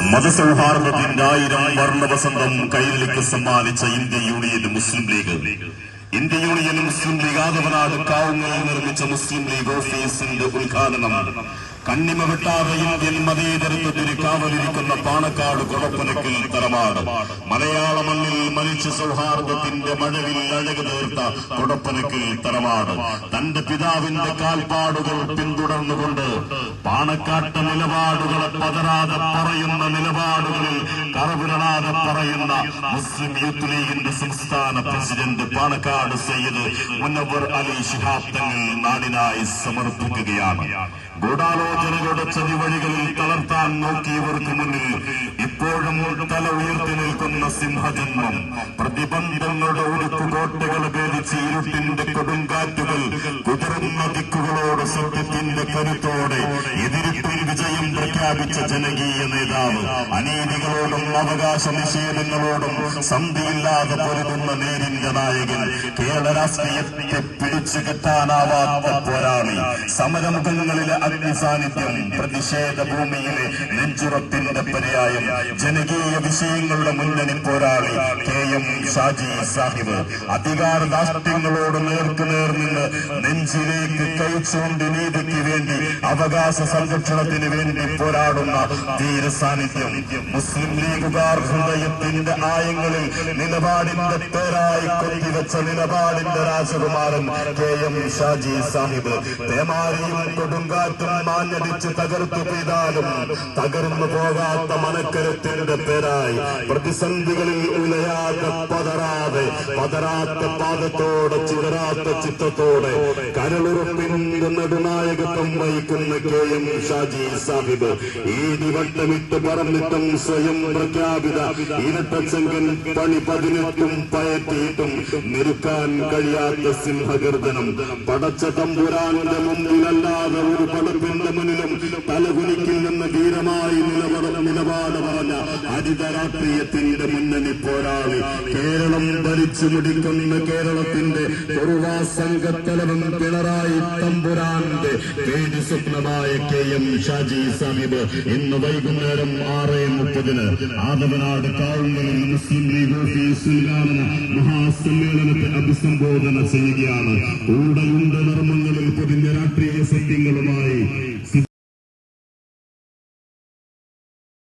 മതസൗഹാർദ്ദത്തിന്റെ ആയിരം വർണവസന്തം കൈരളിക്ക് സമ്മാനിച്ച India Union Muslim League. India Union Muslim League Athavanad കാവുങ്ങളിൽ നിർമ്മിച്ച മുസ്ലിം ലീഗ് ഓഫീസിന്റെ ഉദ്ഘാടനം. കണ്ണിമ വെട്ടാതെ ഇന്ത്യൻ മതേതരത്വത്തിന് കാവലിരിക്കുന്ന പാണക്കാട് കുഴപ്പനക്കിൽ തറമാട്. മലയാള മണ്ണിൽ മനുഷ്യ സൗഹാർദ്ദത്തിന്റെ മഴവിൽ അഴകു തീർത്ത കുഴപ്പനക്കിൽ തറമാട്. തന്റെ പിതാവിന്റെ കാൽപ്പാടുകൾ പിന്തുടർന്നുകൊണ്ട് പാണക്കാട്ട നിലപാടുകളെ പതരാതെ പറയുന്ന നിലപാടുകളിൽ കറവിടാതെ പറയുന്ന മുസ്ലിം യൂത്ത് ലീഗിന്റെ സംസ്ഥാന പ്രസിഡന്റ് പാണക്കാട് സയ്യിദ് മുനവർ അലി ശിഹാബ് തങ്ങൾ നാടിനായി സമർപ്പിക്കുകയാണ്. ഗൂഢാലോചനകളുടെ ചതിവഴികളിൽ തളർത്താൻ നോക്കിയവർക്ക് മുന്നിൽ ഇപ്പോഴും തല ഉയർത്തി നിൽക്കുന്ന സിംഹജന്മം പ്രതിബന്ധങ്ങളുടെ ഉരുക്കുകോട്ടകൾ ഭേദിച്ച് ഇരുട്ടിന്റെ കൊടുങ്കാറ്റുകൾ കുതിർന്ന ദിക്കുകളോട് സത്യത്തിന്റെ കരുത്തോടെ എതിരിട്ടും വിജയം പ്രഖ്യാപിച്ച ജനകീയ നേതാവ്. അനീതികളോടും അവകാശ നിഷേധങ്ങളോടും സന്ധിയില്ലാതെ പൊരുതുന്ന നേരിന്റെ നായകൻ കേരള രാഷ്ട്രീയത്തെ പിടിച്ചു കിട്ടാനാവാത്ത പോരാളി. സമരമുഖങ്ങളിലെ അഗ്നി സാന്നിധ്യം പ്രതിഷേധ ഭൂമിയിലെ നെഞ്ചുറപ്പിന്റെ പര്യായം ജനകീയ വിഷയങ്ങളുടെ മുന്നണി പോരാളി കെ എം ഷാജി സാഹിബ്. അധികാര ദാഷ്ട്യങ്ങളോട് നേർക്കുനേർ നിന്ന് നെഞ്ചിലേക്ക് കഴിച്ചുകൊണ്ട് നീതിക്ക് വേണ്ടി അവകാശ സംരക്ഷണത്തിന് വേണ്ടി പോരാടുന്ന ധീര സാന്നിധ്യം മുസ്ലിം ലീഗുകാർ ഹൃദയത്തിന്റെ ആയങ്ങളിൽ നിലപാടിന്റെ പേരായി കൊത്തിവെച്ച നിലപാടിന്റെ രാജകുമാരൻ കെ എം ഷാജി സാഹിബ്. തേമാരിയും കൊടുങ്കാറ്റും മാഞ്ഞടിച്ച് തകർത്തു പെയ്താലും തകർന്നു പോകാത്ത മനക്കരത്തിന്റെ പേരായി പ്രതിസന്ധികളിൽ ഉലയാത്ത പതറാതെ പതരാത്ത പാദത്തോടെ ചിതറാത്ത ചിത്തത്തോടെ കരളുറപ്പിന്റെ നെടുനായകത്വം വഹിക്കുന്ന കെ എം ഷാജി സാഹിബ്. ഈ ദിവട്ടമിട്ട് പറന്നിട്ടും സ്വയം പ്രഖ്യാപിത ഇരട്ടച്ചങ്കൻ പണി പതിനെട്ടും പയറ്റിയിട്ടും നിൽക്കാൻ കഴിയാത്ത സിംഹഗർജനം പടച്ച തമ്പുരാന്റെ മുമ്പിലല്ലാതെ ഒരു പടപ്പിന്റെ മുന്നിലും തലകുനിക്കില്ലെന്ന് ധീരമായി നിലപാട് നിലപാട് പറഞ്ഞ ഹരിത രാഷ്ട്രീയത്തിന്റെ മുന്നണി പോരാളി. കേരളം ഭരിച്ചു മുടിക്കുന്ന കേരളത്തിന്റെ തുറുവാ സംഘത്തലവൻ പിണറായി തമ്പുരാന്റെ പേടി സ്വപ്നമായ കെ എം ഷാജി സാഹിബ് ഇന്ന് വൈകുന്നേരം ആറ് മുപ്പതിന് ആദവനാട് കാവുന്നതിൽ മുസ്ലിം ലീഗ് ഓഫീസ് ഉദ്ഘാടന മഹാസമ്മേളനത്തെ അഭിസംബോധന ചെയ്യുകയാണ്. കൂടെയുണ്ട് നർമ്മങ്ങളിൽ പൊതിഞ്ഞ രാഷ്ട്രീയ സത്യങ്ങളുമായി